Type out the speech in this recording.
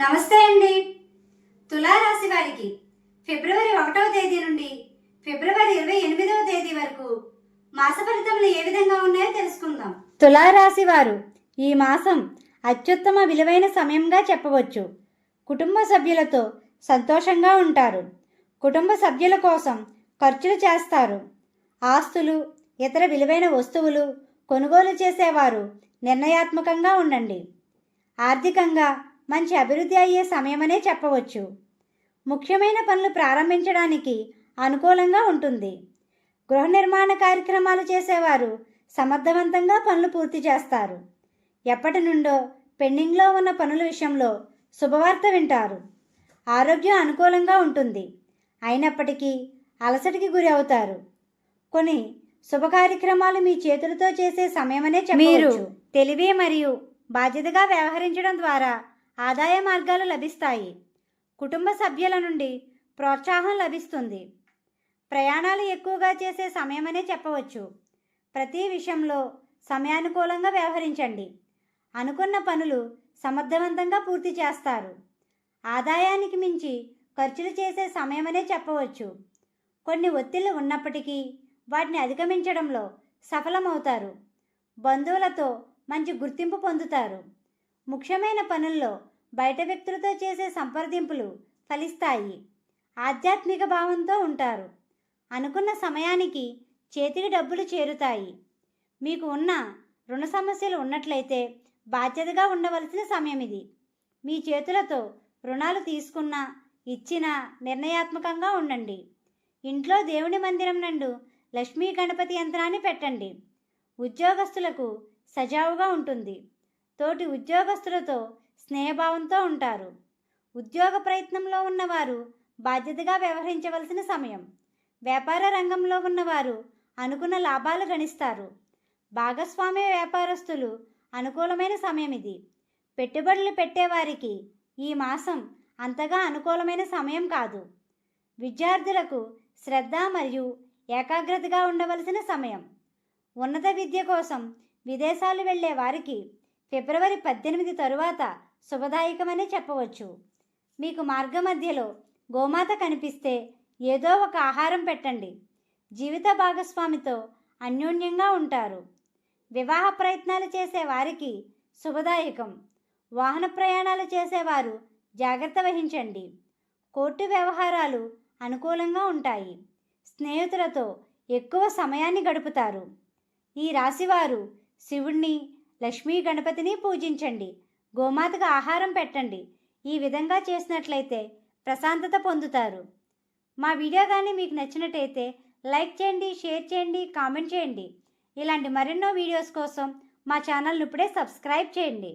నమస్తే అండి. తులారాశి వారికి ఫిబ్రవరి ఒకటవ తేదీ నుండి ఫిబ్రవరి ఇరవై ఎనిమిదవ తేదీ వరకు మాస ఫలితములు ఏ విధంగా ఉన్నాయో తెలుసుకుందాం. తులారాశి వారు ఈ మాసం అత్యుత్తమ విలువైన సమయంగా చెప్పవచ్చు. కుటుంబ సభ్యులతో సంతోషంగా ఉంటారు. కుటుంబ సభ్యుల కోసం ఖర్చులు చేస్తారు. ఆస్తులు ఇతర విలువైన వస్తువులు కొనుగోలు చేసేవారు నిర్ణయాత్మకంగా ఉండండి. ఆర్థికంగా మంచి అభివృద్ధి అయ్యే సమయమనే చెప్పవచ్చు. ముఖ్యమైన పనులు ప్రారంభించడానికి అనుకూలంగా ఉంటుంది. గృహ నిర్మాణ కార్యక్రమాలు చేసేవారు సమర్థవంతంగా పనులు పూర్తి చేస్తారు. ఎప్పటి నుండో పెండింగ్లో ఉన్న పనుల విషయంలో శుభవార్త వింటారు. ఆరోగ్యం అనుకూలంగా ఉంటుంది. అయినప్పటికీ అలసటికి గురి అవుతారు. కొన్ని శుభ కార్యక్రమాలు మీ చేతులతో చేసే సమయమనే చెప్పారు తెలివి మరియు బాధ్యతగా వ్యవహరించడం ద్వారా ఆదాయ మార్గాలు లభిస్తాయి. కుటుంబ సభ్యుల నుండి ప్రోత్సాహం లభిస్తుంది. ప్రయాణాలు ఎక్కువగా చేసే సమయమనే చెప్పవచ్చు. ప్రతి విషయంలో సమయానుకూలంగా వ్యవహరించండి. అనుకున్న పనులు సమర్థవంతంగా పూర్తి చేస్తారు. ఆదాయానికి మించి ఖర్చులు చేసే సమయమనే చెప్పవచ్చు. కొన్ని ఒత్తిళ్ళు ఉన్నప్పటికీ వాటిని అధిగమించడంలో సఫలమవుతారు. బంధువులతో మంచి గుర్తింపు పొందుతారు. ముఖ్యమైన పనుల్లో బయట వ్యక్తులతో చేసే సంప్రదింపులు ఫలిస్తాయి. ఆధ్యాత్మిక భావంతో ఉంటారు. అనుకున్న సమయానికి చేతికి డబ్బులు చేరుతాయి. మీకు ఉన్న రుణ సమస్యలు ఉన్నట్లయితే బాధ్యతగా ఉండవలసిన సమయం ఇది. మీ చేతులతో రుణాలు తీసుకున్నా ఇచ్చినా నిర్ణయాత్మకంగా ఉండండి. ఇంట్లో దేవుని మందిరం నందు లక్ష్మీ గణపతి యంత్రాన్ని పెట్టండి. ఉద్యోగస్తులకు సజావుగా ఉంటుంది. తోటి ఉద్యోగస్తులతో స్నేహభావంతో ఉంటారు. ఉద్యోగ ప్రయత్నంలో ఉన్నవారు బాధ్యతగా వ్యవహరించవలసిన సమయం. వ్యాపార రంగంలో ఉన్నవారు అనుకున్న లాభాలు గణిస్తారు. భాగస్వామ్య వ్యాపారస్తులు అనుకూలమైన సమయం ఇది. పెట్టుబడులు పెట్టేవారికి ఈ మాసం అంతగా అనుకూలమైన సమయం కాదు. విద్యార్థులకు శ్రద్ధ మరియు ఏకాగ్రతగా ఉండవలసిన సమయం. ఉన్నత విద్య కోసం విదేశాలు వెళ్ళే వారికి ఫిబ్రవరి పద్దెనిమిది తరువాత శుభదాయకమనే చెప్పవచ్చు. మీకు మార్గమధ్యలో గోమాత కనిపిస్తే ఏదో ఒక ఆహారం పెట్టండి. జీవిత భాగస్వామితో అన్యోన్యంగా ఉంటారు. వివాహ ప్రయత్నాలు చేసే వారికి శుభదాయకం. వాహన ప్రయాణాలు చేసేవారు జాగ్రత్త వహించండి. కోర్టు వ్యవహారాలు అనుకూలంగా ఉంటాయి. స్నేహితులతో ఎక్కువ సమయాన్ని గడుపుతారు. ఈ రాశివారు శివుణ్ణి లక్ష్మీ గణపతిని పూజించండి. గోమాతకు ఆహారం పెట్టండి. ఈ విధంగా చేసినట్లయితే ప్రశాంతత పొందుతారు. మా వీడియో కానీ మీకు నచ్చినట్టయితే లైక్ చేయండి షేర్ చేయండి కామెంట్ చేయండి. ఇలాంటి మరెన్నో వీడియోస్ కోసం మా ఛానల్ని ఇప్పుడే సబ్స్క్రైబ్ చేయండి.